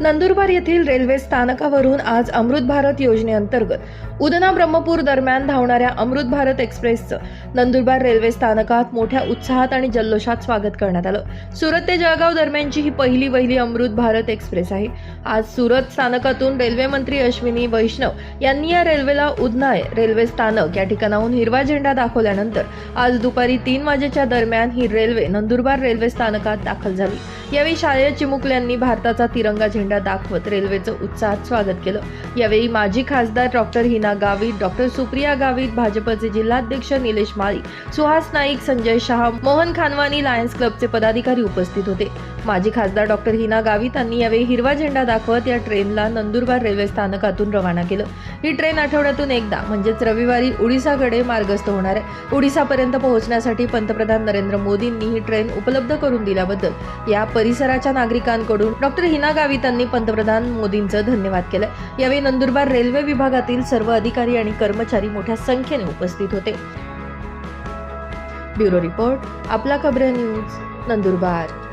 नंदुरबार येथील रेल्वे स्थानकावरून आज अमृत भारत योजनेअंतर्गत उदना ब्रह्मपूर दरम्यान धावणाऱ्या अमृत भारत एक्सप्रेसचं नंदुरबार रेल्वे स्थानकात मोठ्या उत्साहात आणि जल्लोषात स्वागत करण्यात आलं. सुरत ते जळगाव दरम्यानची ही पहिली वहिली अमृत भारत एक्सप्रेस आहे. आज सुरत स्थानकातून रेल्वे मंत्री अश्विनी वैष्णव यांनी या रेल्वेला उदनाय रेल्वे स्थानक या ठिकाणाहून हिरवा झेंडा दाखवल्यानंतर आज दुपारी तीन वाजेच्या दरम्यान ही रेल्वे नंदुरबार रेल्वे स्थानकात दाखल झाली. यावेळी शालेय चिमुकल्यांनी भारताचा तिरंगा झेंडा दाखवत रेल्वेचं उत्साहात स्वागत केलं. यावेळी माजी खासदार डॉक्टर हिना गावित डॉक्टर सुप्रिया गावित भाजपचे जिल्हाध्यक्ष निलेश माळी सुहास नाईक संजय शहा मोहन खानवानी लायन्स क्लबचे पदाधिकारी उपस्थित होते. माजी खासदार डॉक्टर हिना गावित यांनी यावेळी हिरवा झेंडा दाखवत या ट्रेनला नंदुरबार रेल्वे स्थानकातून रवाना केलं. ही ट्रेन आठवड्यातून एकदा म्हणजेच रविवारी ओडिसाकडे मार्गस्थ होणार आहे. ओडिसापर्यंत पोहोचण्यासाठी पंतप्रधान नरेंद्र मोदींनी ही ट्रेन उपलब्ध करून दिल्याबद्दल या परिसराच्या नागरिकांकडून डॉक्टर हिना गावितांना यांनी पंतप्रधान मोदींचं धन्यवाद केलं यावेळी नंदुरबार रेल्वे विभागातील सर्व अधिकारी आणि कर्मचारी मोठ्या संख्येने उपस्थित होते. ब्युरो रिपोर्ट आपला खबरे न्यूज नंदुरबार.